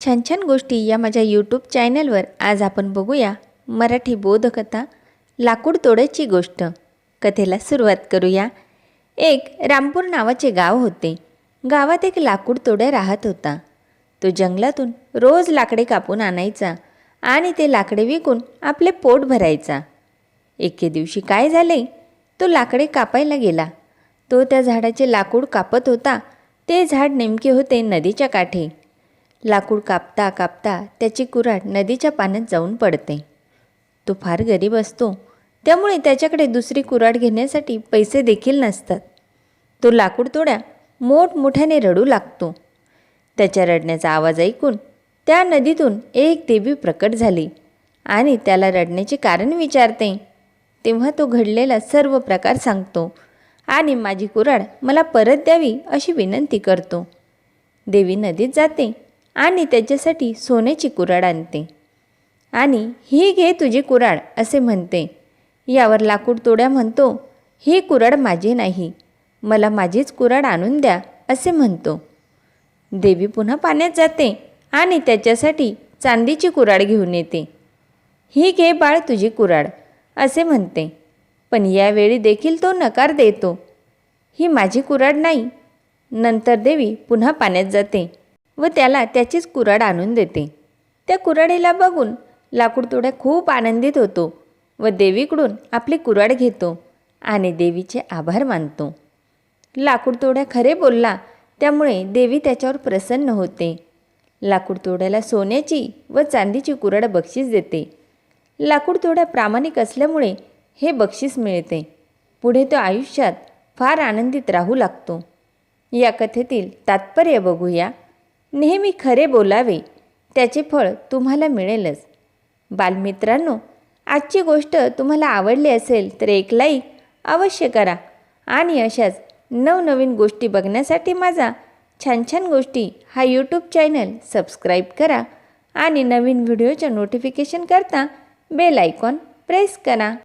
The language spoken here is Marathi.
छान छान गोष्टी या माझ्या यूट्यूब चॅनलवर आज आपण बघूया. मराठी बोधकथा लाकूड तोडायची गोष्ट. कथेला सुरुवात करूया. एक रामपूर नावाचे गाव होते. गावात एक लाकूड तोड्या राहत होता. तो जंगलातून रोज लाकडे कापून आणायचा आणि ते लाकडे विकून आपले पोट भरायचा. एके दिवशी काय झाले? तो लाकडे कापायला गेला. तो त्या झाडाचे लाकूड कापत होता. ते झाड नेमके होते नदीच्या काठी. लाकूड कापता कापता त्याची कुऱ्हाड नदीच्या पाण्यात जाऊन पडते. तो फार गरीब असतो. त्यामुळे त्याच्याकडे दुसरी कुऱ्हाड घेण्यासाठी पैसे देखील नसतात. तो लाकूड तोड्या मोठमोठ्याने रडू लागतो. त्याच्या रडण्याचा आवाज ऐकून त्या नदीतून एक देवी प्रकट झाली आणि त्याला रडण्याचे कारण विचारते. तेव्हा तो घडलेला सर्व प्रकार सांगतो आणि माझी कुऱ्हाड मला परत द्यावी अशी विनंती करतो. देवी नदीत जाते. आणि त्याच्यासाठी सोन्याची कुऱ्हाड आणते. आणि ही घे तुझी कुऱ्हाड असे म्हणते. यावर लाकूड तोड्या म्हणतो ही कुऱ्हाड माझी नाही मला माझीच कुऱ्हाड आणून द्या असे म्हणतो. देवी पुन्हा पाण्यात जाते आणि त्याच्यासाठी चांदीची कुऱ्हाड घेऊन येते. ही घे बाळ तुझी कुऱ्हाड असे म्हणते. पण यावेळी देखील तो नकार देतो. ही माझी कुऱ्हाड नाही नंतर देवी पुन्हा पाण्यात जाते. व त्याला त्याचीच कुऱ्हाड आणून देते. त्या कुऱ्हाडीला बघून लाकूडतोड्या खूप आनंदित होतो व देवीकडून आपली कुऱ्हाड घेतो आणि देवीचे आभार मानतो. लाकूडतोड्या खरे बोलला त्यामुळे देवी त्याच्यावर प्रसन्न होते. लाकूडतोड्याला सोन्याची व चांदीची कुऱ्हाड बक्षीस देते. लाकूडतोड्या प्रामाणिक असल्यामुळे हे बक्षीस मिळते. पुढे तो आयुष्यात फार आनंदित राहू लागतो. या कथेतील तात्पर्य बघूया. नेहमी खरे बोलावे त्याचे फळ तुम्हाला मिळेलच. बालमित्रांनो आजची गोष्ट तुम्हाला आवडली असेल तर एक लाईक अवश्य करा आणि अशाच नवनवीन गोष्टी बघण्यासाठी माझा छान छान गोष्टी हा यूट्यूब चॅनल सबस्क्राईब करा आणि नवीन व्हिडिओच्या नोटिफिकेशन करता बेल आयकॉन प्रेस करा.